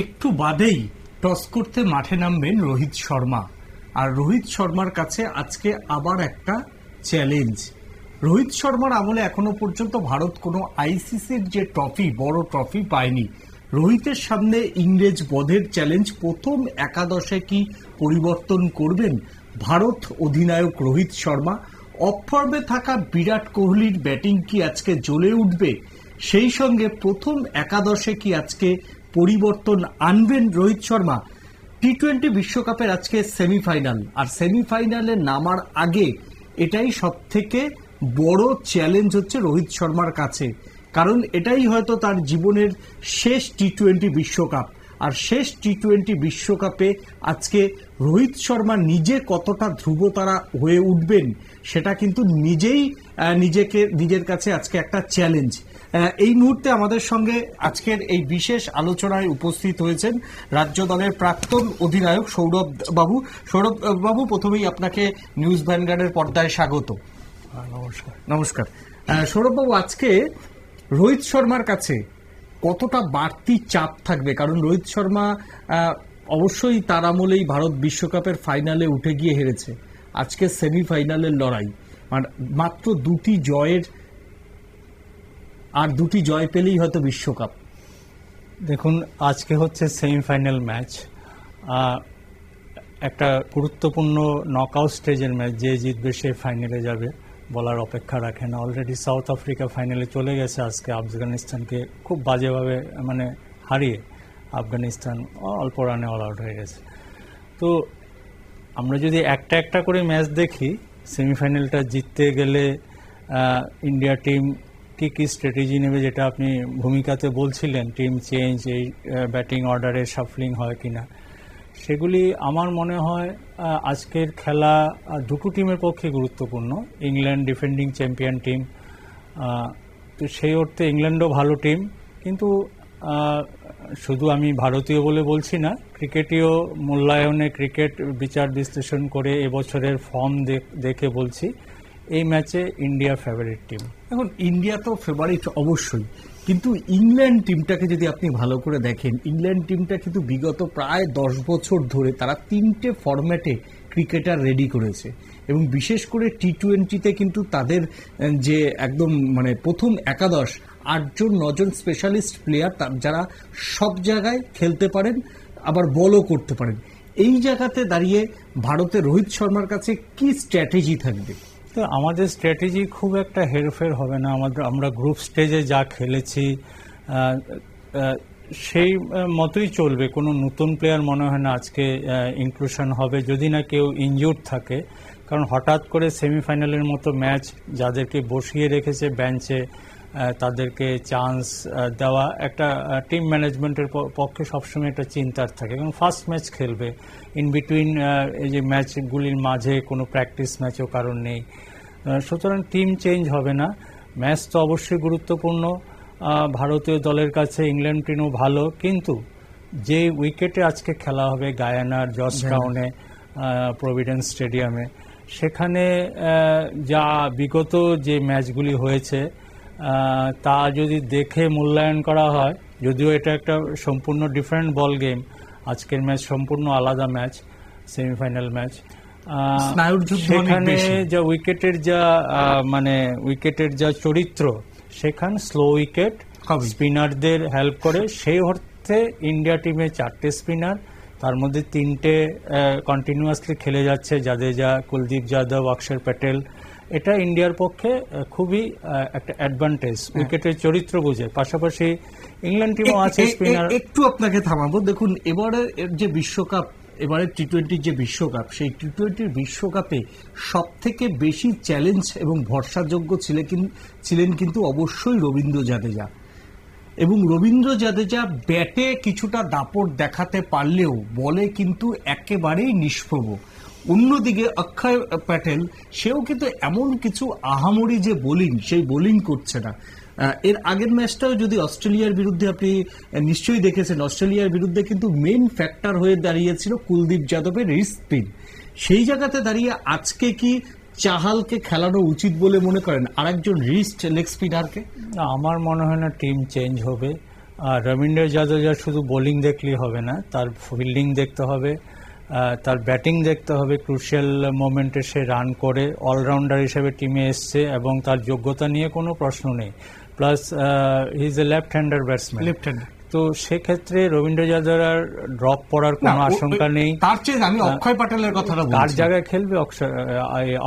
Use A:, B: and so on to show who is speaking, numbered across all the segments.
A: একটু বাদেই টস করতে মাঠে নামবেন রোহিত শর্মা। আর রোহিত শর্মার কাছে আজকে আবার একটা চ্যালেঞ্জ রোহিত শর্মার আমলে এখনও পর্যন্ত ভারত কোনো আইসিসির যে ট্রফি বড় ট্রফি পায়নি। রোহিতের সামনে ইংরেজ বধের চ্যালেঞ্জ প্রথম একাদশে কি পরিবর্তন করবেন ভারত অধিনায়ক রোহিত শর্মা? অফ ফর্মে থাকা বিরাট কোহলির ব্যাটিং কি আজকে জ্বলে উঠবে? সেই সঙ্গে প্রথম একাদশে কি আজকে পরিবর্তন আনবেন রোহিত শর্মা। টি টোয়েন্টি বিশ্বকাপের আজকে সেমিফাইনাল। আর সেমিফাইনালে নামার আগে এটাই সব থেকে বড় চ্যালেঞ্জ হচ্ছে রোহিত শর্মার কাছে। কারণ এটাই হয়তো তার জীবনের শেষ টি টোয়েন্টি বিশ্বকাপ। আর শেষ টি টোয়েন্টি বিশ্বকাপে আজকে রোহিত শর্মা নিজে কতটা ধ্রুবতারা হয়ে উঠবেন সেটা কিন্তু নিজেই নিজেকে নিজের কাছে আজকে একটা চ্যালেঞ্জ এই মুহূর্তে আমাদের সঙ্গে আজকের এই বিশেষ আলোচনায় উপস্থিত হয়েছেন রাজ্য দলের প্রাক্তন অধিনায়ক সৌরভ বাবু। সৌরভ বাবু প্রথমেই আপনাকে নিউজ ভ্যানগার্ডের পর্দায় স্বাগত।
B: নমস্কার।
A: নমস্কার। আহ, সৌরভবাবু আজকে রোহিত শর্মার কাছে কতটা বাড়তি চাপ থাকবে? কারণ রোহিত শর্মা অবশ্যই তার আমলেই ভারত বিশ্বকাপের ফাইনালে উঠে গিয়ে হেরেছে। আজকে সেমিফাইনালের লড়াই। মাত্র দুটি জয়ের, আর দুটি জয় পেলেই হয়তো বিশ্বকাপ।
B: দেখুন, আজকে হচ্ছে সেমিফাইনাল ম্যাচ। একটা গুরুত্বপূর্ণ নকআউট স্টেজের ম্যাচ, যে জিতবে সে ফাইনালে যাবে। বলার অপেক্ষা রাখে না অলরেডি সাউথ আফ্রিকা ফাইনালে চলে গেছে আজকে আফগানিস্তানকে খুব বাজেভাবে মানে হারিয়ে আফগানিস্তান অল্প রানে অল আউট হয়ে গেছে। তো আমরা যদি একটা একটা করে ম্যাচ দেখি সেমিফাইনালটা জিততে গেলে ইন্ডিয়া টিম কি কি স্ট্র্যাটেজি নেবে যেটা আপনি ভূমিকাতে বলছিলেন? টিম চেঞ্জ এই ব্যাটিং অর্ডারে সাফলিং হয় কিনা? সেগুলি আমার মনে হয় আজকের খেলা দুটো টিমের পক্ষে গুরুত্বপূর্ণ। ইংল্যান্ড ডিফেন্ডিং চ্যাম্পিয়ন টিম তো সেই অর্থে ইংল্যান্ডও ভালো টিম কিন্তু শুধু আমি ভারতীয় বলে বলছি না ক্রিকেটীয় মূল্যায়নে ক্রিকেট বিচার বিশ্লেষণ করে এবছরের ফর্ম দেখে বলছি, এই ম্যাচে ইন্ডিয়া ফেভারিট টিম
A: এখন ইন্ডিয়া তো ফেভারিট অবশ্যই। কিন্তু ইংল্যান্ড টিমটাকে যদি আপনি ভালো করে দেখেন, ইংল্যান্ড টিমটা কিন্তু বিগত প্রায় দশ বছর ধরে তারা তিনটে ফরম্যাটে ক্রিকেটার রেডি করেছে। এবং বিশেষ করে টি টোয়েন্টিতে কিন্তু তাদের যে একদম মানে প্রথম একাদশ, আটজন, নজন স্পেশালিস্ট প্লেয়ার তার, যারা সব জায়গায় খেলতে পারেন, আবার বলও করতে পারেন। এই জায়গাতে দাঁড়িয়ে ভারতের রোহিত শর্মার কাছে কি স্ট্র্যাটেজি থাকবে?
B: তো আমাদের স্ট্র্যাটেজি খুব একটা হেরফের হবে না। আমাদের, আমরা গ্রুপ স্টেজে যা খেলেছি সেই মতোই চলবে। কোনো নতুন প্লেয়ার মনে হয় না আজকে ইনক্লুশন হবে। যদি না কেউ ইনজুর্ড থাকে, কারণ হঠাৎ করে সেমিফাইনালের মতো ম্যাচ যাদেরকে বসিয়ে রেখেছে বেঞ্চে তাদেরকে চান্স দেওয়া একটা টিম ম্যানেজমেন্টের পক্ষে সবসময় একটা চিন্তার থাকে এবং ফার্স্ট ম্যাচ খেলবে। ইন বিটুইন এই যে ম্যাচগুলির মাঝে কোনো প্র্যাকটিস ম্যাচও কারণ নেই। সুতরাং টিম চেঞ্জ হবে না। ম্যাচ তো অবশ্যই গুরুত্বপূর্ণ। ভারতীয় দলের কাছে ইংল্যান্ড টিমও ভালো। কিন্তু যে উইকেটে আজকে খেলা হবে গায়ানার জর্জ টাউনে প্রভিডেন্স স্টেডিয়ামে সেখানে যা বিগত যে ম্যাচগুলি হয়েছে তা যদি দেখে মূল্যায়ন করা হয় যদিও এটা একটা সম্পূর্ণ ডিফারেন্ট বল গেম আজকের ম্যাচ সম্পূর্ণ আলাদা ম্যাচ সেমিফাইনাল ম্যাচ সেখানে যা উইকেটের যা মানে উইকেটের যা চরিত্র সেখানে স্লো উইকেট স্পিনারদের হেল্প করে। সেই অর্থে ইন্ডিয়া টিমে চারটে স্পিনার তার মধ্যে তিনটে কন্টিনিউয়াসলি খেলে যাচ্ছে। জাদেজা কুলদীপ যাদব অক্ষর প্যাটেল এটা ইন্ডিয়ার পক্ষে খুবই একটা অ্যাডভান্টেজ। উইকেটের চরিত্র বুঝে। পাশাপাশি ইংল্যান্ড টিমও আছে স্পিনার
A: একটু আপনাকে থামাবো। দেখুন এবারে যে বিশ্বকাপ এবারে টি টোয়েন্টির যে বিশ্বকাপ সেই টি টোয়েন্টির বিশ্বকাপে সব থেকে বেশি চ্যালেঞ্জ এবং ভরসাযোগ্য ছিলেন ছিলেন কিন্তু অবশ্যই রবীন্দ্র জাদেজা। এবং রবীন্দ্র জাদেজা ব্যাটে কিছুটা দাপট দেখাতে পারলেও বলে কিন্তু একেবারেই নিষ্প্রভ। অন্যদিকে অক্ষয় প্যাটেল, সেও কিন্তু এমন কিছু আহামরি যে বোলিং, সেই বোলিং করছে না। এর আগের ম্যাচটাও যদি অস্ট্রেলিয়ার বিরুদ্ধে আপনি নিশ্চয়ই দেখেছেন, অস্ট্রেলিয়ার বিরুদ্ধে কিন্তু মেন ফ্যাক্টর হয়ে দাঁড়িয়েছিল কুলদীপ যাদবের স্পিন। সেই জায়গাতে দাঁড়িয়ে আজকে কি চাহালকে খেলানো উচিত বলে মনে করেন? আরেকজন রিস্ট লেগ স্পিনারকে?
B: আমার মনে হয় না টিম চেঞ্জ হবে। আর রবীন্দ্র জাদেজার শুধু বোলিং দেখলেই হবে না, তার ফিল্ডিং দেখতে হবে। তার ব্যাটিং দেখতে হবে। ক্রুশিয়াল মোমেন্টে সে রান করে। অলরাউন্ডার হিসেবে টিমে এসছে এবং তার যোগ্যতা নিয়ে কোনো প্রশ্ন নেই। Plus he is a left hander batsman
A: left
B: তো সেক্ষেত্রে রবীন্দ্র জাদেজার ড্রপ পড়ার কোনো আশঙ্কা নেই।
A: তার চেয়ে আমি অক্ষয় প্যাটেলের কথাটা বলছি।
B: জায়গায় খেলবে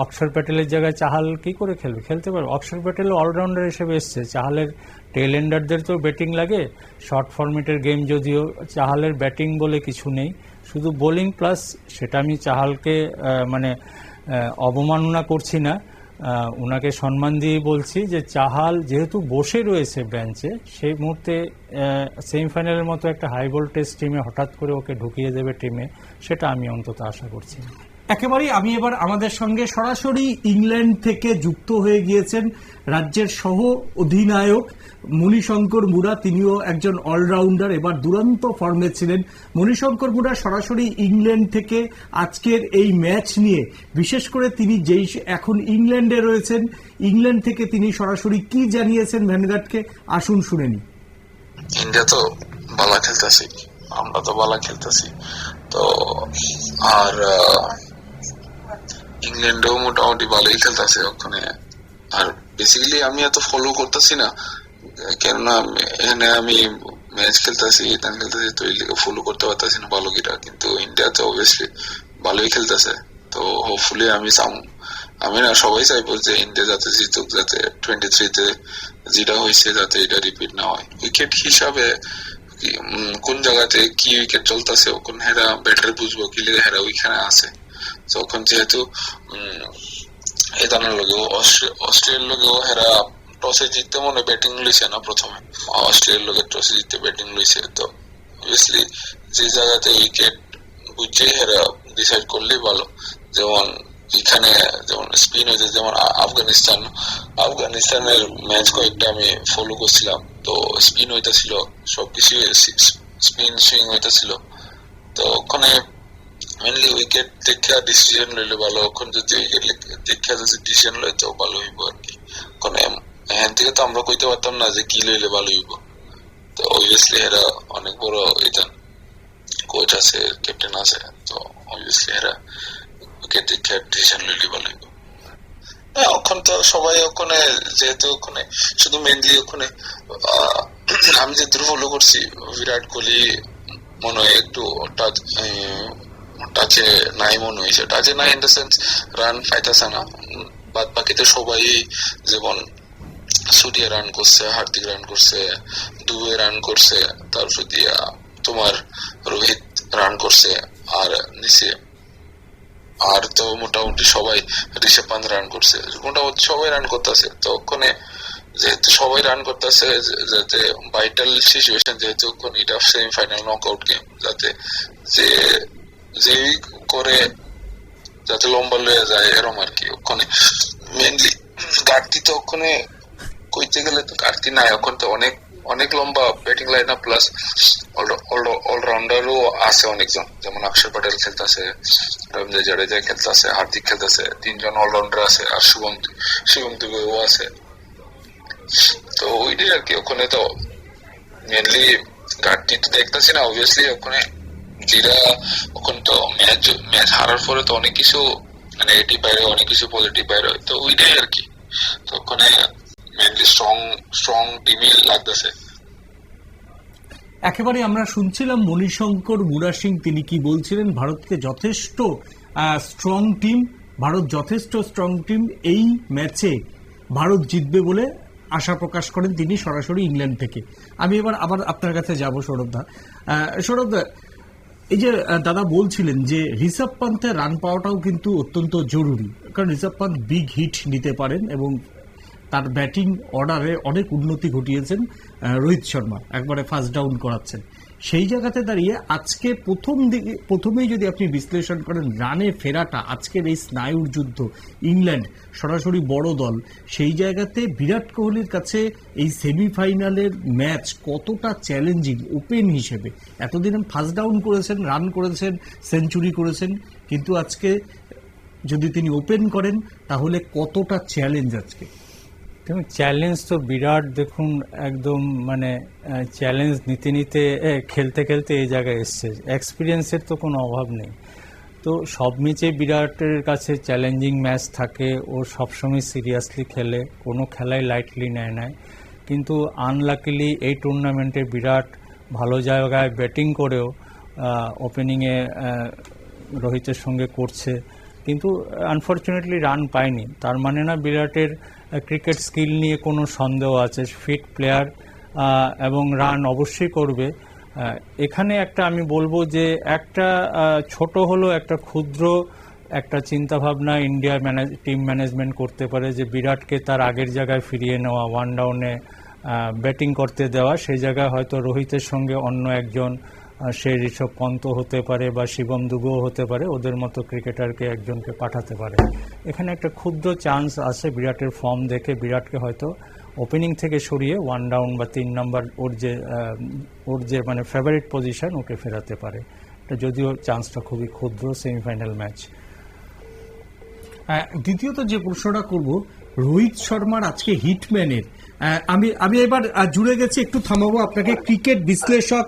B: অক্ষর প্যাটেলের জায়গায় চাহাল কি করে খেলবে? খেলতে পারবে। অক্ষর প্যাটেল অলরাউন্ডার হিসেবে এসছে। চাহালের টেল এন্ডারদের তো ব্যাটিং লাগে। শর্ট ফরম্যাটের গেম যদিও চাহালের ব্যাটিং বলে কিছু নেই। শুধু বোলিং প্লাস সেটা আমি চাহালকে মানে অবমাননা করছি না ওনাকে সম্মান দিয়ে বলছি যে চাহাল যেহেতু বসে রয়েছে ব্যাঞ্চে সেই মুহূর্তে সেমিফাইনালের মতো একটা হাই ভোল্টেজ টিমে হঠাৎ করে ওকে ঢুকিয়ে দেবে টিমে, সেটা আমি অন্তত আশা করছি।
A: একেবারেই আমি এবার আমাদের সঙ্গে সরাসরি ইংল্যান্ড থেকে যুক্ত হয়ে গিয়েছেন রাজ্যের সহ অধিনায়ক মণিশঙ্কর মুরা তিনিও একজন অলরাউন্ডার, এবার দুরন্ত ফর্মে ছিলেন। মণিশঙ্কর মুরা সরাসরি ইংল্যান্ড থেকে আজকের এই ম্যাচ নিয়ে, বিশেষ করে তিনি যেই এখন ইংল্যান্ডে রয়েছেন, ইংল্যান্ড থেকে তিনি সরাসরি কি জানিয়েছেন ভ্যানগার্ডকে? আসুন শুনে নি
C: ইন্ডিয়া তো বালা খেলতেছি, আমরা তো বালা খেলতেছি। তো, আর ইংল্যান্ডেও মোটামুটি ভালোই খেলতেছে ওখানে। আর বেসিক্যালি আমি এত ফলো করতেছি না, কেননা এখানে আমি ম্যাচ খেলতেছি ইতান খেলতেছি, তো ফলো করতে পারতেছি না ভালো কিটা কিন্তু ইন্ডিয়াতে অবভিয়াসলি ভালোই খেলতেছে। তো হোপফুলি আমি সাম, আমি না সবাই চাইব যে ইন্ডিয়া যাতে জিতুক, যাতে টোয়েন্টি থ্রিতে যেটা হয়েছে যাতে এটা রিপিট না হয়। উইকেট হিসাবে কোন জায়গাতে কি উইকেট চলতেছে, কোন হেরা ব্যাটার বুঝব, কি হেরা ওইখানে আছে। তখন যেহেতু এদানোর লগেও অস্ট্রেলিয়ার লগেও হেরা টসে জিততে মনে ব্যাটিং লইছে না প্রথমে। অস্ট্রেলিয়ার লগে টসে জিততে ব্যাটিং লইছে, তো অবভিয়াসলি যে জায়গাতে উইকেট বুঝে হেরা ডিসাইড করলেই ভালো। যেমন এখানে, যেমন স্পিন হয়েছে যেমন আফগানিস্তান, আফগানিস্তানের ম্যাচ কয়েকটা আমি ফলো করছিলাম, তো স্পিন হইতেছিল সবকিছু স্পিন সুইং হইতেছিল। তো ওখানে মেনলি উইকেট দেখে ডিসিশন লইলে ভালো এখন যদি উইকেট দেখে যদি ডিসিশন লয় তো ভালো হইব আর কি কারণ এখান থেকে তো আমরা কইতে পারতাম না যে কি লইলে ভালো হইব তো অবভিয়াসলি এরা অনেক বড় এটা কোচ আছে ক্যাপ্টেন আছে তো অবভিয়াসলি এরা উইকেট দেখে ডিসিশন লইলে ভালো হইব না ওখানে তো সবাই ওখানে যেহেতু ওখানে শুধু মেনলি ওখানে আমি যে ফলো করছি বিরাট কোহলি মনে হয় একটু টাচ নাই মনে হয়েছে। টাচে নাই ইন দ্য সেন্স রান পাইতেছে না। বাদ বাকিতে সবাই যেমন সুটিয়া রান করছে, হার্দিক রান করছে, দুবে রান করছে তারপর দিয়া তোমার রোহিত রান করছে আর নিচে। আর তো মোটামুটি সবাই ঋষভ পান্ত রান করছে। মোটামুটি সবাই রান করতেছে। তো ওখানে যেহেতু সবাই রান করতেছে, যাতে ভাইটাল সিচুয়েশন যেহেতু এটা সেমিফাইনাল নকআউট গেম যাতে যে যেই করে যাতে লম্বা লয়ে যায় এরম আর কি, ওখানে মেনলি ঘাটতি তো ওখানে কইতে গেলে তো ঘাটতি নাই এখন তো অনেক অনেক লম্বা ব্যাটিং লাইন আপ প্লাস অলরাউন্ডারও আছে অনেকজন, যেমন অক্ষর প্যাটেল খেলতেছে, রবীন্দ্র জাডেজা খেলতেছে, হার্দিক খেলতেছে, তিনজন অলরাউন্ডার আছে আর শুভম শুভম দুবেও আছে। তো ওইটাই আর কি, ওখানে তো মেনলি ঘাটতি তো দেখতেছি না অবভিয়াসলি ওখানে যেটা ওখানে তো ম্যাচ ম্যাচ হারার পরে তো অনেক কিছু নেগেটিভ বাইরে অনেক কিছু পজিটিভ বাইরে। তো ওইটাই আর কি। তো ওখানে মেনলি স্ট্রং স্ট্রং টিমই লাগতেছে।
A: একেবারে আমরা শুনছিলাম মণিশঙ্কর মুরা সিং তিনি কি বলছিলেন ভারতকে যথেষ্ট স্ট্রং টিম ভারত যথেষ্ট স্ট্রং টিম এই ম্যাচে ভারত জিতবে বলে আশা প্রকাশ করেন তিনি সরাসরি ইংল্যান্ড থেকে। আমি এবার আবার আপনার কাছে যাব সৌরভদা আহ, সৌরভদা এই যে দাদা বলছিলেন যে ঋষভ পান্তের রান পাওয়াটাও কিন্তু অত্যন্ত জরুরি। কারণ ঋষভ পান্ত বিগ হিট নিতে পারেন এবং তার ব্যাটিং অর্ডারে অনেক উন্নতি ঘটিয়েছেন। রোহিত শর্মা একবারে ফার্স্ট ডাউন করাচ্ছেন। সেই জায়গাতে দাঁড়িয়ে আজকে প্রথম দিকে, প্রথমেই যদি আপনি বিশ্লেষণ করেন, রানে ফেরাটা আজকের এই স্নায়ুর যুদ্ধ, ইংল্যান্ড সরাসরি বড় দল, সেই জায়গাতে বিরাট কোহলির কাছে এই সেমিফাইনালের ম্যাচ কতটা চ্যালেঞ্জিং ওপেন হিসেবে। এতদিন ফার্স্ট ডাউন করেছেন রান করেছেন সেঞ্চুরি করেছেন, কিন্তু আজকে যদি তিনি ওপেন করেন, তাহলে কতটা চ্যালেঞ্জ আজকে?
B: দেখুন চ্যালেঞ্জ তো বিরাট, দেখুন, একদম মানে চ্যালেঞ্জ নিতে নিতে খেলতে খেলতে এই জায়গায় এসছে। এক্সপিরিয়েন্সের তো কোনো অভাব নেই। তো সব ম্যাচে বিরাটের কাছে চ্যালেঞ্জিং ম্যাচ থাকে। ও সবসময় সিরিয়াসলি খেলে। কোনো খেলাই লাইটলি নেয় না কিন্তু আনলাকিলি এই টুর্নামেন্টে বিরাট ভালো জায়গায় ব্যাটিং করেও ওপেনিংয়ে রোহিতের সঙ্গে করছে। কিন্তু আনফর্চুনেটলি রান পায়নি। তার মানে না, বিরাটের ক্রিকেট স্কিল নিয়ে কোনো সন্দেহ আছে। ফিট প্লেয়ার এবং রান অবশ্যই করবে। এখানে একটা আমি বলব যে, একটা ছোট হলো একটা ক্ষুদ্র একটা চিন্তা ভাবনা ইন্ডিয়া ম্যানেজ টিম ম্যানেজমেন্ট করতে পারে যে, বিরাটকে তার আগের জায়গায় ফিরিয়ে নেওয়া ওয়ান ডাউনে ব্যাটিং করতে দেওয়া। সেই জায়গায় হয়তো রোহিতের সঙ্গে অন্য একজন সে ঋষভ পন্ত হতে পারে বা শিবম দুবেও হতে পারে, ওদের মতো ক্রিকেটারকে একজনকে পাঠাতে পারে। এখানে একটা ক্ষুদ্র চান্স আছে বিরাটের ফর্ম দেখে। বিরাটকে হয়তো ওপেনিং থেকে সরিয়ে ওয়ান ডাউন বা তিন নম্বর ওর যে ওর যে মানে ফেভারিট পজিশন ওকে ফেরাতে পারে। এটা যদিও চান্সটা খুবই ক্ষুদ্র সেমিফাইনাল ম্যাচ
A: দ্বিতীয়ত যে প্রশ্নটা করব, রোহিত শর্মার আজকে হিটম্যানের। আমি আমি এবার জুড়ে গেছি, একটু থামাবো আপনাকে। ক্রিকেট বিশ্লেষক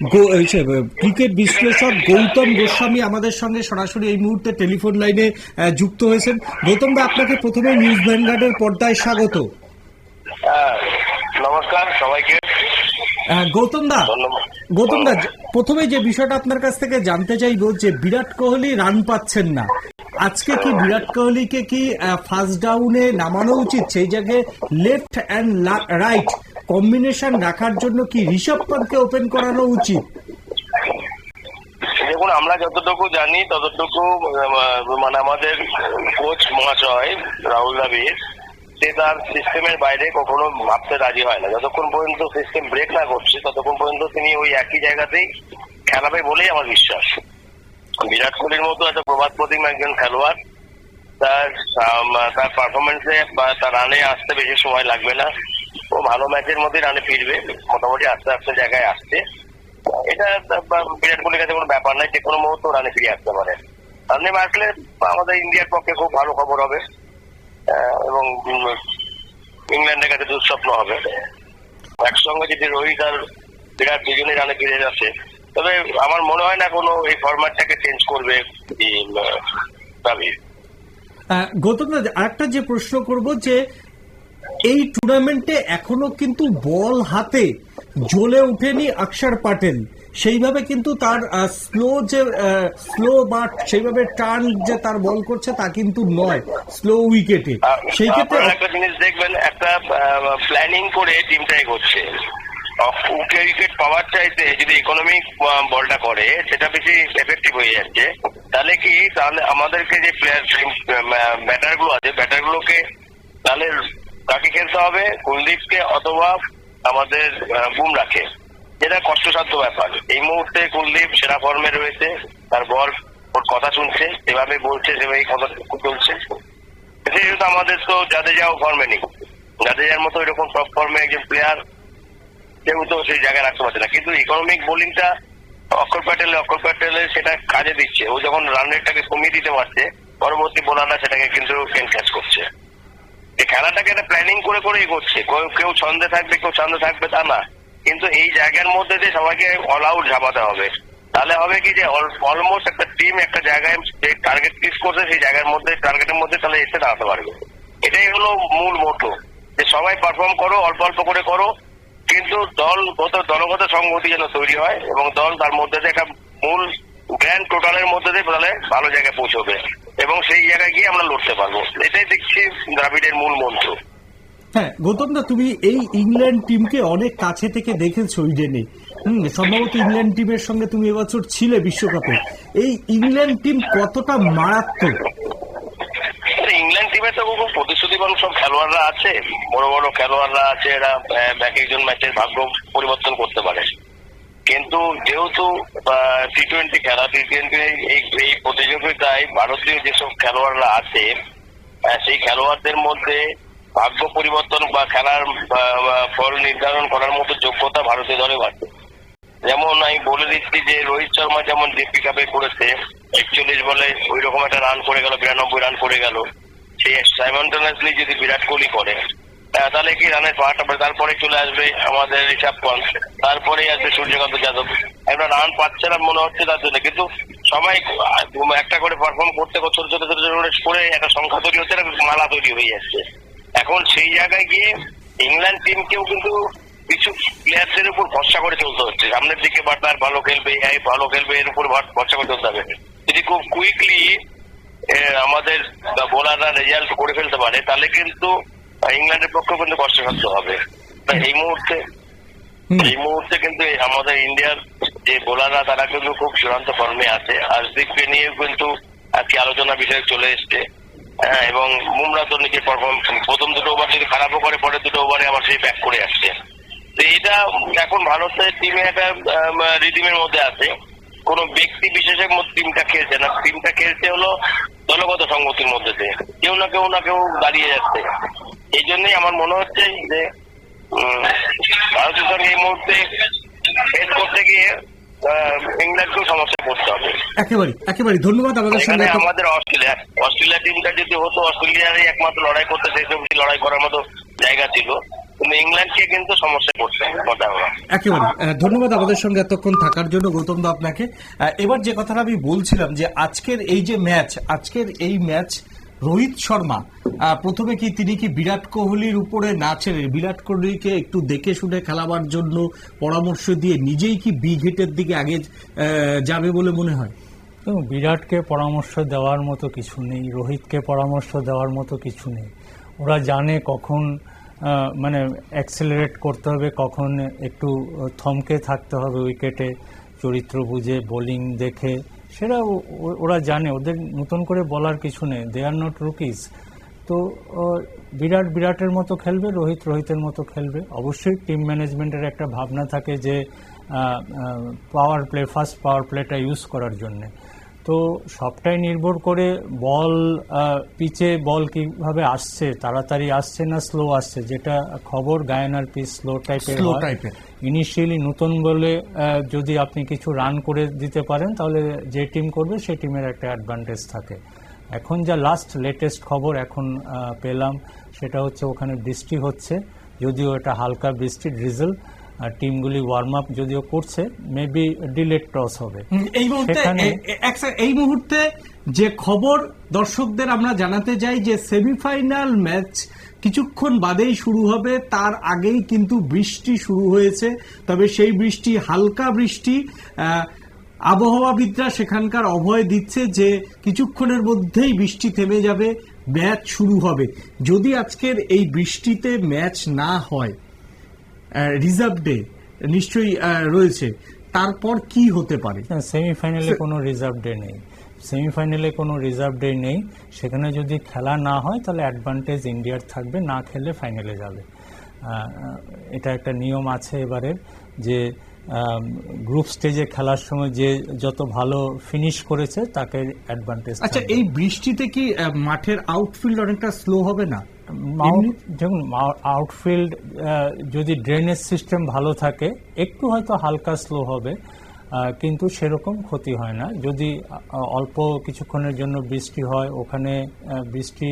A: ক্রিকেট বিশ্লেষক গৌতম গোস্বামী আমাদের সঙ্গে সরাসরি এই মুহূর্তে টেলিফোন লাইনে যুক্ত হয়েছেন। গৌতম দা আপনাকে প্রথমে নিউজ ভ্যানগার্ডের পর্দায় স্বাগত।
D: হ্যাঁ, নমস্কার সবাইকে।
A: গৌতম দা গৌতম দা প্রথমে যে বিষয়টা আপনার কাছ থেকে জানতে চাইব যে বিরাট কোহলি রান পাচ্ছেন না। আজকে কি বিরাট কোহলিকে কি ফার্স্ট ডাউনে নামানো উচিত? সেই জায়গায় লেফট অ্যান্ড রাইট কম্বিনেশন রাখার জন্য কি ঋষভ পন্তকে ওপেন করানো উচিত?
D: দেখুন, আমরা যতটুকু জানি, ততটুকু মানে আমাদের কোচ মহাশয়, রাহুল দ্রাবিড়, সে তার সিস্টেমের বাইরে কখনো ভাবতে রাজি হয় না। যতক্ষণ পর্যন্ত সিস্টেম ব্রেক না করছে, ততক্ষণ পর্যন্ত তিনি ওই একই জায়গাতেই খেলাবে বলেই আমার বিশ্বাস। বিরাট কোহলির মতো একটা প্রভাত প্রতিম একজন খেলোয়াড়, তার তার পারফরমেন্সে বা তার রানে আসতে বেশি সময় লাগবে না। ভালো ম্যাচের মধ্যে রানে ফিরবে। মোটামুটি আস্তে আস্তে জায়গায় আসছে। এটা বিরাট কোহলির কাছে কোনো ব্যাপার নাই যে কোনো মুহূর্তে রানে ফিরে আসতে পারে। রানে আসলে আমাদের ইন্ডিয়ার পক্ষে খুব ভালো খবর হবে। এবং ইংল্যান্ডের কাছে দুঃস্বপ্ন হবে। একসঙ্গে যদি রোহিত আর বিরাট দুজনে রানে ফিরে যাচ্ছে তবে আমার মনে হয় না কোনো এই ফরম্যাটটাকে চেঞ্জ করবে দ্রাবিড়
A: গৌতম আরেকটা যে প্রশ্ন করব যে এই টুর্নামেন্টে এখনও কিন্তু বল হাতে জ্বলে ওঠেনি অক্ষর পাটেল। সেইভাবে কিন্তু তার স্লো যে স্লো বা সেইভাবে টার্ন যে তার বল করছে তা কিন্তু নয় স্লো উইকেটে সেই ক্ষেত্রে
D: একটা জিনিস দেখবেন একটা প্ল্যানিং করে টিমটা এগোচ্ছে উইকেট উইকেট পাওয়ার চাইতে যদি ইকোনমিক বলটা করে সেটা বেশি এফেক্টিভ হয়ে যাচ্ছে। তাহলে কি তাহলে আমাদেরকে যে প্লেয়ার ব্যাটারগুলো আছে ব্যাটার গুলোকে তাহলে কাকে খেলতে হবে, কুলদীপকে অথবা আমাদের বুমরাকে যেটা কষ্টসাধ্য ব্যাপার। এই মুহূর্তে কুলদীপ সেরা ফর্মে রয়েছে, তার বল ওর কথা শুনছে, যেভাবে বলছে, সেভাবেই কথা চলছে। সেহেতু আমাদের তো জাদেজাও ফর্মে নেই। জাদেজার মতো এরকম সব ফর্মে একজন প্লেয়ার কেউ তো সেই জায়গায় রাখতে পারছে না। কিন্তু ইকোনমিক বোলিংটা অক্ষর প্যাটেল, অক্ষর প্যাটেলে সেটা কাজে দিচ্ছে। ও যখন রান রেটটাকে কমিয়ে দিতে পারছে, পরবর্তী বোলাররা সেটাকে কিন্তু ক্যাচ করছে। খেলাটাকে একটা প্ল্যানিং করে করেই করছে। কেউ- ছন্দে থাকবে, কেউ ছন্দে থাকবে তা না। কিন্তু এই জায়গার মধ্যে দিয়ে সবাইকে অল আউট ঝাপাতে হবে। তাহলে হবে কি যে অলমোস্ট একটা টিম একটা জায়গায় যে টার্গেট ফিক্স করছে, সেই জায়গার মধ্যে টার্গেটের মধ্যে তাহলে এসে দাঁড়াতে পারবে। এটাই হলো মূল মোটো যে সবাই পারফর্ম করো, অল্প অল্প করে করো। কিন্তু দলগত দলগত সংহতি যেন তৈরি হয় এবং দল তার মধ্যে একটা মূল গ্র্যান্ড টোটালের মধ্যে দিয়ে তাহলে ভালো জায়গায় পৌঁছবে। এবং সেই জায়গায় গিয়ে আমরা লড়তে পারব। এটাই দেখছি দ্রাবিড়ের মূল মন্ত্র।
A: হ্যাঁ গৌতম দা তুমি এই ইংল্যান্ড টিমকে অনেক কাছে থেকে দেখেছ ইডেনে হুম সম্ভবত ইংল্যান্ড টিমের সঙ্গে তুমি এবছর ছিলে বিশ্বকাপে। এই ইংল্যান্ড টিম কতটা মারাত্মক?
D: ইংল্যান্ড টিমে তো খুব প্রতিশ্রুতিবান সব খেলোয়াড়রা আছে। বড় বড় খেলোয়াড়রা আছে এরা এক একজন ম্যাচের ভাগ্য পরিবর্তন করতে পারে। কিন্তু যেহেতু টি টোয়েন্টি খেলা টি টোয়েন্টি এই এই প্রতিযোগিতায় ভারতীয় যেসব খেলোয়াড়রা আছে সেই খেলোয়াড়দের মধ্যে ভাগ্য পরিবর্তন বা খেলার ফল নির্ধারণ করার মতো যোগ্যতা ভারতীয় দলে আছে যেমন আমি বলে দিচ্ছি যে, রোহিত শর্মা যেমন জেপি কাপে করেছে, একচল্লিশ বলে ওই রকম একটা রান করে গেল, বিরানব্বই রান করে গেল। সেই সাইমন্টানাসলি যদি বিরাট কোহলি করে তাহলে কি রানের পাহাড়টা তারপরে চলে আসবে আমাদের ঋষভ পন্থ তারপরে আসবে সূর্যকান্ত যাদব। একটা রান পাচ্ছে না মনে হচ্ছে তার জন্য। কিন্তু সবাই একটা করে পারফর্ম করতে ছোট ছোট ছোট ছোট করে একটা সংখ্যা তৈরি হচ্ছে মালা তৈরি হয়ে যাচ্ছে। এখন সেই জায়গায় গিয়ে ইংল্যান্ড টিমকেও কিন্তু কিছু প্লেয়ারদের উপর ভরসা করে চলতে হচ্ছে। সামনের দিকে বাটলার ভালো খেলবে, এই ভালো খেলবে, এর উপর ভর- ভরসা করে চলতে হবে। যদি খুব কুইকলি আমাদের বোলাররা রেজাল্ট করে ফেলতে পারে, তাহলে কিন্তু ইংল্যান্ডের পক্ষেও কিন্তু কষ্টসাধ্য হবে। এই মুহূর্তে এই মুহূর্তে কিন্তু আমাদের ইন্ডিয়ার যে বোলাররা তারা কিন্তু খুব চূড়ান্ত ফর্মে আছে। হার্দিককে নিয়েও কিন্তু আজকে আলোচনা বিষয়ে চলে এসছে। হ্যাঁ এবং বুমরা তো নিজের প্রথম দুটো ওভার যদি খারাপও করে পরে দুটো ওভারে আবার সেই ব্যাক করে আসছে। তো এটা এখন ভারতের টিমে একটা রিদিমের মধ্যে আছে। কোন ব্যক্তি বিশেষের মধ্যে টিমটা খেলছে না। টিমটা খেলছে হলো দলগত সংগতির মধ্যে দিয়ে। কেউ না কেউ না কেউ দাঁড়িয়ে যাচ্ছে। এই জন্যই আমার মনে হচ্ছে যে ভারতের সঙ্গে এই মুহূর্তে ফেস করতে গিয়ে ইংল্যান্ডকেও সমস্যায় পড়তে হবে।
A: একেবারে একেবারে ধন্যবাদ আমাদের সঙ্গে।
D: আমাদের অস্ট্রেলিয়া অস্ট্রেলিয়া টিমটা যদি হতো অস্ট্রেলিয়ারই একমাত্র লড়াই করতে সেই সব লড়াই করার মতো জায়গা ছিল। কিন্তু ইংল্যান্ডকে কিন্তু সমস্যায় পড়ছে
A: একেবারে ধন্যবাদ আমাদের সঙ্গে এতক্ষণ থাকার জন্য গৌতম দা আপনাকে। এবার যে কথাটা আমি বলছিলাম যে আজকের এই যে ম্যাচ আজকের এই ম্যাচ রোহিত শর্মা। প্রথমে কি তিনি কি বিরাট কোহলির উপরে না ছেড়ে বিরাট কোহলিকে একটু দেখে শুনে খেলাবার জন্য পরামর্শ দিয়ে নিজেই কি বি গেটের দিকে আগে যাবে বলে মনে হয়?
B: বিরাটকে পরামর্শ দেওয়ার মতো কিছু নেই, রোহিতকে পরামর্শ দেওয়ার মতো কিছু নেই। ওরা জানে কখন মানে অ্যাক্সেলারেট করতে হবে, কখন একটু থমকে থাকতে হবে উইকেটে চরিত্র বুঝে বোলিং দেখে সেটা ওরা জানে, ওদের নতুন করে বলার কিছু নেই। দে আর নট রুকিজ তো বিরাট, বিরাটের মতো খেলবে, রোহিত রোহিতের মতো খেলবে। অবশ্যই টিম ম্যানেজমেন্টের একটা ভাবনা থাকে যে পাওয়ার প্লে ফার্স্ট পাওয়ার প্লেটা ইউজ করার জন্য। তো সবটাই নির্ভর করে বল পিচে বল কীভাবে আসছে তাড়াতাড়ি আসছে না স্লো আসছে? যেটা খবর গায়নার পিচ স্লো টাইপের
A: type এর।
B: ইনিশিয়ালি নতুন বলে যদি আপনি কিছু রান করে দিতে পারেন তাহলে যে টিম করবে সে টিমের একটা অ্যাডভান্টেজ থাকে। এখন যা লাস্ট লেটেস্ট খবর এখন পেলাম সেটা হচ্ছে ওখানে বৃষ্টি হচ্ছে। যদিও এটা হালকা বৃষ্টি ড্রিজল টিমগুলি ওয়ার্ম আপ যদিও করছে মেবি ডিলেট টস হবে।
A: এই মুহূর্তে এই মুহূর্তে যে খবর দর্শকদের আমরা জানাতে যাই যে সেমিফাইনাল ম্যাচ কিছুক্ষণ বাদেই শুরু হবে তার আগেই কিন্তু বৃষ্টি শুরু হয়েছে। তবে সেই বৃষ্টি হালকা বৃষ্টি আবহাওয়াবিদরা সেখানকার অভয় দিচ্ছে যে কিছুক্ষণের মধ্যেই বৃষ্টি থেমে যাবে ম্যাচ শুরু হবে। যদি আজকের এই বৃষ্টিতে ম্যাচ না হয় রিজার্ভ ডে নিশ্চয়ই রয়েছে। তারপর কি হতে পারে?
B: সেমিফাইনালে কোনো রিজার্ভ ডে নেই। সেমিফাইনালে কোনো রিজার্ভ ডে নেই। সেখানে যদি খেলা না হয়, তাহলে অ্যাডভান্টেজ ইন্ডিয়ার থাকবে, না খেলে ফাইনালে যাবে। এটা একটা নিয়ম আছে এবারের যে গ্রুপ স্টেজে খেলার সময় যে যত ভালো ফিনিশ করেছে তাকে অ্যাডভান্টেজ
A: আচ্ছা এই বৃষ্টিতে কি মাঠের আউটফিল্ড অনেকটা স্লো হবে না?
B: দেখুন আউটফিল্ড যদি ড্রেনেজ সিস্টেম ভালো থাকে একটু হয়তো হালকা স্লো হবে কিন্তু সেরকম ক্ষতি হয় না। যদি অল্প কিছুক্ষণের জন্য বৃষ্টি হয় ওখানে বৃষ্টি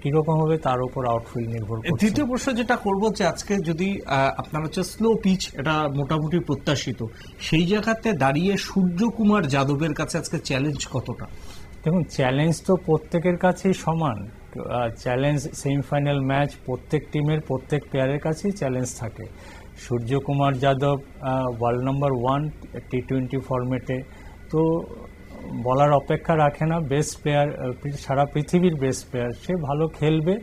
B: কীরকম হবে তার উপর আউটফিল্ড নির্ভর করছে।
A: দ্বিতীয় প্রশ্ন যেটা করব যে আজকে যদি আপনার হচ্ছে স্লো পিচ এটা মোটামুটি প্রত্যাশিত সেই জায়গাতে দাঁড়িয়ে সূর্যকুমার যাদবের কাছে আজকে চ্যালেঞ্জ কতটা?
B: দেখুন চ্যালেঞ্জ তো প্রত্যেকের কাছেই সমান। চ্যালেঞ্জ সেমিফাইনাল ম্যাচ প্রত্যেক টিমের প্রত্যেক প্লেয়ারের কাছেই চ্যালেঞ্জ থাকে। Suryakumar Yadav world number one T twenty ফরম্যাটে তো বলার অপেক্ষা রাখে না। বেস্ট প্লেয়ার সারা পৃথিবীর বেস্ট প্লেয়ার সে ভালো খেলবে।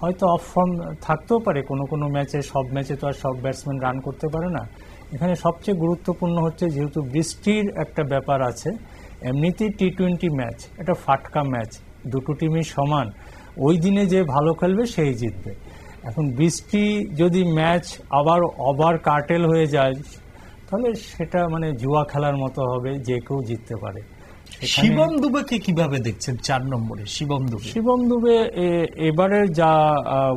B: হয়তো অফ ফর্ম থাকতেও পারে। কোনো কোনো ম্যাচে সব ম্যাচে তো আর সব ব্যাটসম্যান রান করতে পারে না। এখানে সবচেয়ে গুরুত্বপূর্ণ হচ্ছে যেহেতু বৃষ্টির একটা ব্যাপার আছে, এমনিতেই টি টোয়েন্টি ম্যাচ এটা ফাটকা ম্যাচ দুটো টিমই সমান। ওই দিনে যে ভালো খেলবে, সেই জিতবে। এখন বৃষ্টি যদি ম্যাচ আবার ওভার কার্টেল হয়ে যায়, তাহলে সেটা মানে জুয়া খেলার মতো হবে, যে কেউ জিততে পারে।
A: শিবম দুবেকে কীভাবে দেখছেন চার নম্বরে? শিবম দুবে।
B: শিবম দুবে এবারের যা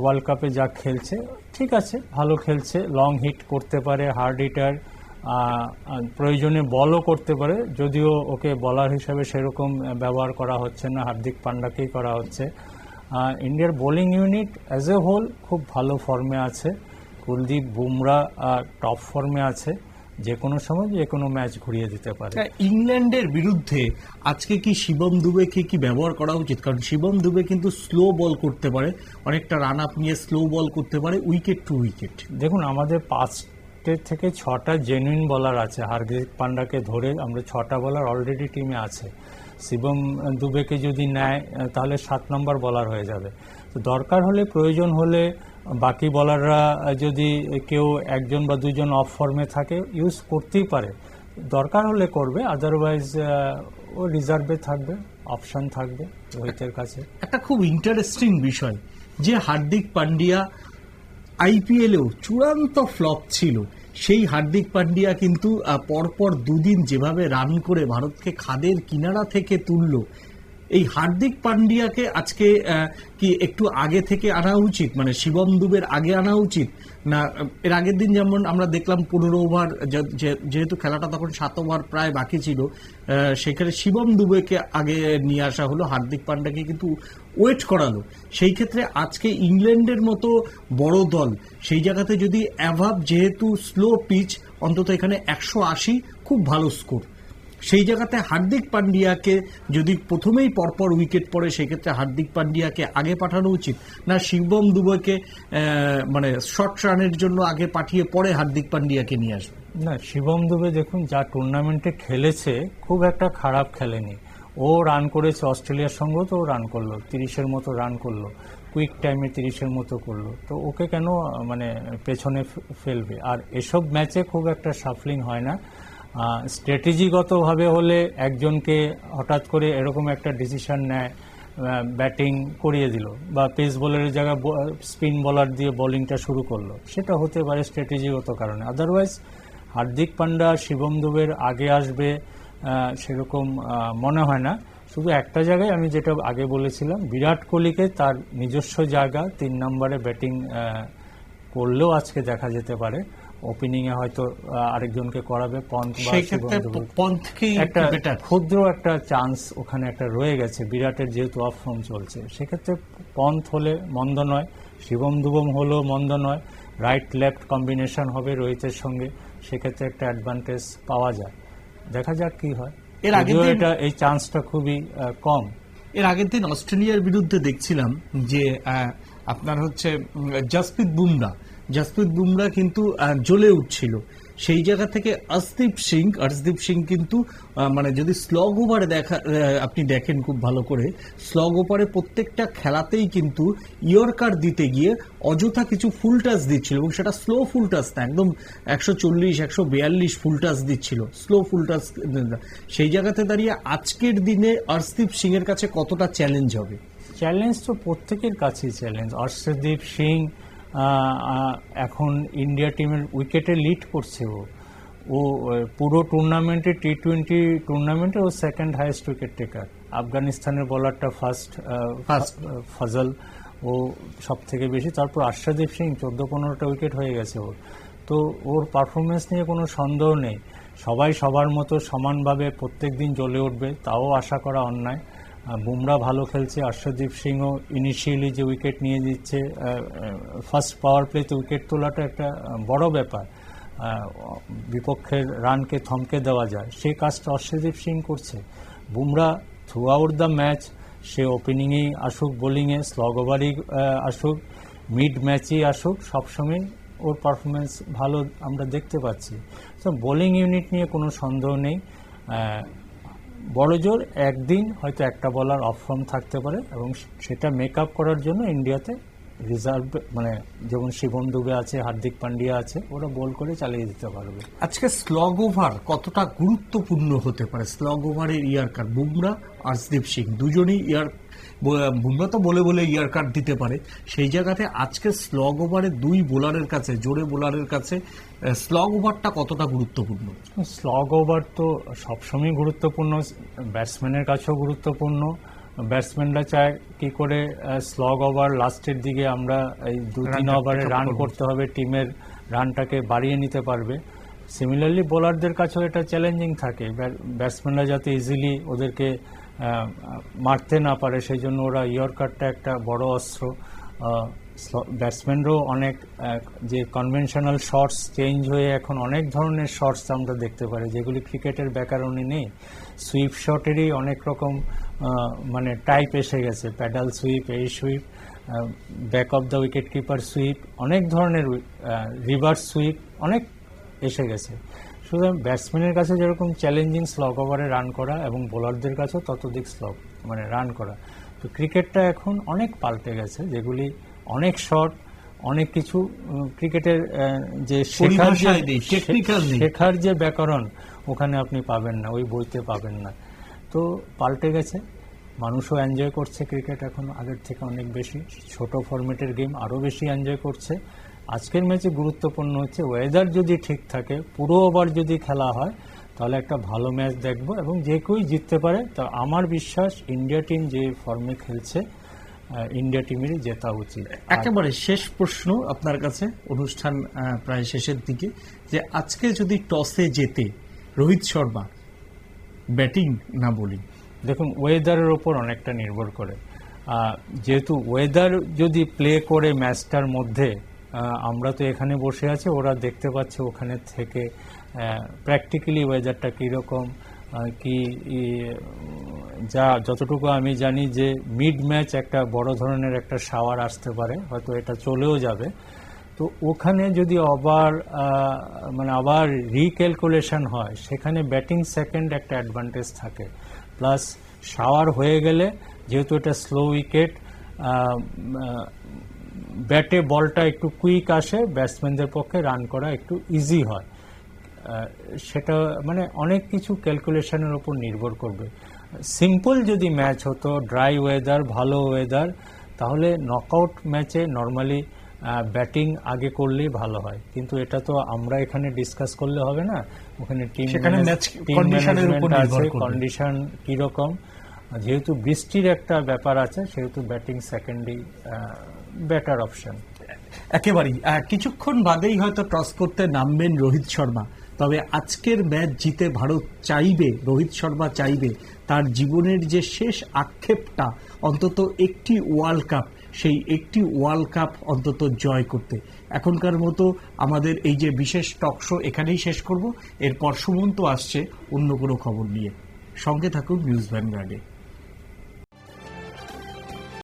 B: ওয়ার্ল্ড কাপে যা খেলছে ঠিক আছে ভালো খেলছে লং হিট করতে পারে হার্ড হিটার প্রয়োজনে বলও করতে পারে যদিও ওকে বলার হিসাবে সেরকম ব্যবহার করা হচ্ছে না হার্দিক পান্ডাকেই করা হচ্ছে। ইন্ডিয়ার bowling unit as a whole খুব ভালো ফর্মে আছে কুলদীপ বুমরা টপ ফর্মে আছে। যে কোনো সময় যে কোনো ম্যাচ ঘুরিয়ে দিতে পারে।
A: ইংল্যান্ডের বিরুদ্ধে আজকে কি শিবম দুবেকে কি ব্যবহার করা উচিত? কারণ শিবম দুবে কিন্তু স্লো বল করতে পারে অনেকটা রান আপ নিয়ে স্লো বল করতে পারে উইকেট টু উইকেট
B: দেখুন আমাদের পাঁচটের থেকে ছটা জেনুইন বলার আছে। হার্দিক পান্ডাকে ধরে আমরা ছটা বলার অলরেডি টিমে আছে। শিবম দুবেকে যদি নেয় তাহলে সাত নম্বর বলার হয়ে যাবে। দরকার হলে, প্রয়োজন হলে বাকি বলাররা যদি কেউ একজন বা দুজন অফ ফর্মে থাকে ইউজ করতেই পারে। দরকার হলে করবে আদারওয়াইজ ও রিজার্ভে থাকবে অপশন থাকবে রোহিতের কাছে।
A: একটা খুব ইন্টারেস্টিং বিষয়, যে হার্দিক পান্ডিয়া আইপিএলেও চূড়ান্ত ফ্লপ ছিল। সেই হার্দিক পান্ডিয়া কিন্তু পরপর দুদিন যেভাবে রান করে ভারতকে খাদের কিনারা থেকে তুললো এই হার্দিক পান্ডিয়াকে আজকে কি একটু আগে থেকে আনা উচিত? মানে শিবম দুবের আগে আনা উচিত? না, এর আগের দিন যেমন আমরা দেখলাম পনেরো ওভার যেহেতু খেলাটা তখন সাত ওভার প্রায় বাকি ছিল সেখানে শিবম দুবেকে আগে নিয়ে আসা হলো, হার্দিক পান্ডাকে কিন্তু ওয়েট করালো। সেই ক্ষেত্রে আজকে ইংল্যান্ডের মতো বড় দল, সেই জায়গাতে যদি অ্যাভাব যেহেতু স্লো পিচ, অন্তত এখানে একশো আশি, খুব ভালো স্কোর। সেই জায়গাতে হার্দিক পান্ডিয়াকে যদি প্রথমেই পরপর উইকেট পড়ে সেক্ষেত্রে হার্দিক পান্ডিয়াকে আগে পাঠানো উচিত। না, শিবম দুবয়কে মানে শর্ট রানের জন্য আগে পাঠিয়ে পরে হার্দিক পান্ডিয়াকে নিয়ে আসবে।
B: না, শিবম দুবে দেখুন, যা টুর্নামেন্টে খেলেছে, খুব একটা খারাপ খেলেনি। ও রান করেছে অস্ট্রেলিয়ার সঙ্গেও তো রান করল, তিরিশের মতো রান করল কুইক টাইমে তিরিশের মতো করল। তো ওকে কেন মানে পেছনে ফেলবে? আর এসব ম্যাচে খুব একটা সাফলিং হয় না। স্ট্র্যাটেজিগতভাবে হলে একজনকে হঠাৎ করে এরকম একটা ডিসিশন নেয় ব্যাটিং করিয়ে দিল বা পেস বলারের জায়গায় স্পিন বলার দিয়ে বোলিংটা শুরু করল। সেটা হতে পারে স্ট্র্যাটেজিগত কারণে। আদারওয়াইজ হার্দিক পান্ডা, শিবম দুবের আগে আসবে সেরকম মনে হয় না। শুধু একটা জায়গায় আমি যেটা আগে বলেছিলাম, বিরাট কোহলিকে তার নিজস্ব জায়গা, তিন নম্বরে ব্যাটিং করলেও আজকে দেখা যেতে পারে। ওপেনিং এ হয়তো আরেকজনকে করাবে পন্থ বা
A: সেই ক্ষেত্রে
B: দুবে। একটা ক্ষুদ্র একটা চান্স ওখানে একটা রয়ে গেছে বিরাটের যেহেতু অফ ফর্ম চলছে। সেক্ষেত্রে পন্থ হলে মন্দ নয় শিবম দুবম হলেও মন্দ নয় রাইট লেফট কম্বিনেশন হবে রোহিতের সঙ্গে সেক্ষেত্রে একটা অ্যাডভান্টেজ পাওয়া যায়। দেখা যাক কি হয়।
A: এর দিন-
B: এটা এই চান্সটা খুবই কম।
A: এর আগের দিন অস্ট্রেলিয়ার বিরুদ্ধে দেখছিলাম যে আপনার হচ্ছে জসপ্রীত বুমরা জসপ্রীত বুমরা কিন্তু জ্বলে উঠছিল। সেই জায়গা থেকে অর্শদীপ সিং অর্শদীপ সিং কিন্তু মানে যদি স্লগ ওভারে দেখা আপনি দেখেন খুব ভালো করে স্লগ ওভারে প্রত্যেকটা খেলাতেই কিন্তু ইয়র্কার দিতে গিয়ে অযথা কিছু ফুল টাচ দিচ্ছিল এবং সেটা স্লো ফুল টাচ না, একদম একশো চল্লিশ, একশো বিয়াল্লিশ ফুল টাচ দিচ্ছিল। স্লো ফুল টাচ সেই জায়গাতে দাঁড়িয়ে আজকের দিনে অর্শদীপ সিং এর কাছে কতটা চ্যালেঞ্জ হবে?
B: চ্যালেঞ্জ তো প্রত্যেকের কাছেই চ্যালেঞ্জ অর্শদীপ সিং এখন ইন্ডিয়া টিমের উইকেটে লিড করছে ও। ও পুরো টুর্নামেন্টে টি টোয়েন্টি টুর্নামেন্টে ও সেকেন্ড হাইয়েস্ট উইকেট টেকার আফগানিস্তানের বলারটা ফার্স্ট
A: ফার্স্ট
B: ফজল। ও সব থেকে বেশি তারপর আশাদীপ সিং চোদ্দ পনেরোটা উইকেট হয়ে গেছে ওর। তো ওর পারফরমেন্স নিয়ে কোনো সন্দেহ নেই। সবাই সবার মতো সমানভাবে প্রত্যেক দিন জ্বলে উঠবে তাও আশা করা অন্যায়। বুমরা ভালো খেলছে অর্শদীপ সিংও ইনিশিয়ালি যে উইকেট নিয়ে দিচ্ছে ফার্স্ট পাওয়ার প্লেতে উইকেট তোলাটা একটা বড় ব্যাপার। বিপক্ষের রানকে থমকে দেওয়া যায়। সেই কাজটা অর্শদীপ সিং করছে। Bumrah through out the match সে ওপেনিংয়েই আসুক বোলিংয়ে স্লগ ওভারই আসুক মিড ম্যাচেই আসুক, সবসময় ওর পারফরমেন্স ভালো আমরা দেখতে পাচ্ছি। তো বোলিং ইউনিট নিয়ে কোনো সন্দেহ নেই। আহ, বড় জোর একদিন হয়তো একটা বলার অফ ফর্ম থাকতে পারে এবং সেটা মেক আপ করার জন্য ইন্ডিয়াতে রিজার্ভ মানে যেমন শিবম দুবে আছে হার্দিক পান্ডিয়া আছে ওরা বল করে চালিয়ে দিতে পারবে।
A: আজকে স্লগ ওভার কতটা গুরুত্বপূর্ণ হতে পারে? স্লগ ওভারের ইয়ারকার বুমরা অর্শদীপ সিং দুজনেই ইয়ার বুমরা তো বলে বলে ইয়ার ইয়ারকার দিতে পারে। সেই জায়গাতে আজকে স্লগ ওভারে দুই বোলারের কাছে জোরে বোলারের কাছে স্লগ ওভারটা কতটা গুরুত্বপূর্ণ?
B: স্লগ ওভার তো সবসময় গুরুত্বপূর্ণ ব্যাটসম্যানের কাছেও গুরুত্বপূর্ণ। ব্যাটসম্যানরা চায় কি করে স্লগ ওভার লাস্টের দিকে আমরা এই দু তিন ওভারে রান করতে হবে টিমের রানটাকে বাড়িয়ে নিতে পারবে। সিমিলারলি বোলারদের কাছেও এটা চ্যালেঞ্জিং থাকে। ব্যাটসম্যানরা যাতে ইজিলি ওদেরকে মারতে না পারে সেই জন্য ওরা ইয়র্কারটা একটা বড় অস্ত্র। ব্যাটসম্যানরাও অনেক যে কনভেনশনাল শর্টস চেঞ্জ হয়ে এখন অনেক ধরনের শর্টস আমরা দেখতে পারি, যেগুলি ক্রিকেটের ব্যাকরণে নেই। সুইপ শটেরই অনেক রকম মানে টাইপ এসে গেছে প্যাডাল সুইপ এই sweep back of the wicket keeper sweep অনেক ধরনের রিভার্স সুইপ অনেক এসে গেছে। সুতরাং ব্যাটসম্যানের কাছে যেরকম চ্যালেঞ্জিং স্লগ ওভারে রান করা এবং বোলারদের কাছেও ততোধিক স্লগ মানে রান করা। তো ক্রিকেটটা এখন অনেক পাল্টে গেছে, যেগুলি অনেক শট অনেক কিছু ক্রিকেটের যে শেখার। শেখার যে ব্যাকরণ ওখানে আপনি পাবেন না ওই বইতে পাবেন না। তো পাল্টে গেছে মানুষও এনজয় করছে ক্রিকেট এখন আগের থেকে অনেক বেশি। ছোট ফরম্যাটের গেম আরও বেশি এনজয় করছে। আজকের ম্যাচে গুরুত্বপূর্ণ হচ্ছে ওয়েদার যদি ঠিক থাকে পুরো ওভার যদি খেলা হয় তাহলে একটা ভালো ম্যাচ দেখব এবং যে কেউই জিততে পারে তো আমার বিশ্বাস ইন্ডিয়া টিম যে ফর্মে খেলছে ইন্ডিয়া টিমেরই জেতা উচিত।
A: একেবারে শেষ প্রশ্ন আপনার কাছে অনুষ্ঠান প্রায় শেষের দিকে যে আজকে যদি টসে জেতে রোহিত শর্মা ব্যাটিং না বোলিং?
B: দেখুন ওয়েদারের ওপর অনেকটা নির্ভর করে। যেহেতু ওয়েদার যদি প্লে করে ম্যাচটার মধ্যে আমরা তো এখানে বসে আছি ওরা দেখতে পাচ্ছে ওখানে থেকে প্র্যাকটিক্যালি ওয়েদারটা কীরকম কি যা, যতটুকু আমি জানি যে মিড ম্যাচ একটা বড় ধরনের একটা শাওয়ার আসতে পারে, হয়তো এটা চলেও যাবে। তো ওখানে যদি আবার মানে আবার রিক্যালকুলেশন হয়, সেখানে ব্যাটিং সেকেন্ড একটা অ্যাডভান্টেজ থাকে। প্লাস শাওয়ার হয়ে গেলে, যেহেতু এটা স্লো উইকেট ব্যাটে বলটা একটু কুইক আসে ব্যাটসম্যানদের পক্ষে রান করা একটু ইজি হয়। সেটা মানে অনেক কিছু ক্যালকুলেশনের ওপর নির্ভর করবে। সিম্পল যদি ম্যাচ হতো ড্রাই ওয়েদার ভালো ওয়েদার তাহলে নকআউট ম্যাচে নর্মালি ব্যাটিং আগে করলেই ভালো হয়। কিন্তু এটা তো আমরা এখানে ডিসকাস করলে হবে না। ওখানে টিম কন্ডিশন কীরকম? যেহেতু বৃষ্টির একটা ব্যাপার আছে সেহেতু ব্যাটিং সেকেন্ডই বেটার অপশন
A: একেবারেই। কিছুক্ষণ বাদেই হয়তো টস করতে নামবেন রোহিত শর্মা। তবে আজকের ম্যাচ জিতে ভারত চাইবে, রোহিত শর্মা চাইবে। তার জীবনের যে শেষ আক্ষেপটা, অন্তত একটি ওয়ার্ল্ড কাপ, সেই একটি ওয়ার্ল্ড কাপ অন্তত জয় করতে। এখনকার মতো আমাদের এই যে বিশেষ টক শো এখানেই শেষ করব। এরপর সুমন্ত আসছে অন্য কোনো খবর নিয়ে। সঙ্গে থাকুন নিউজ ভ্যানগার্ডে।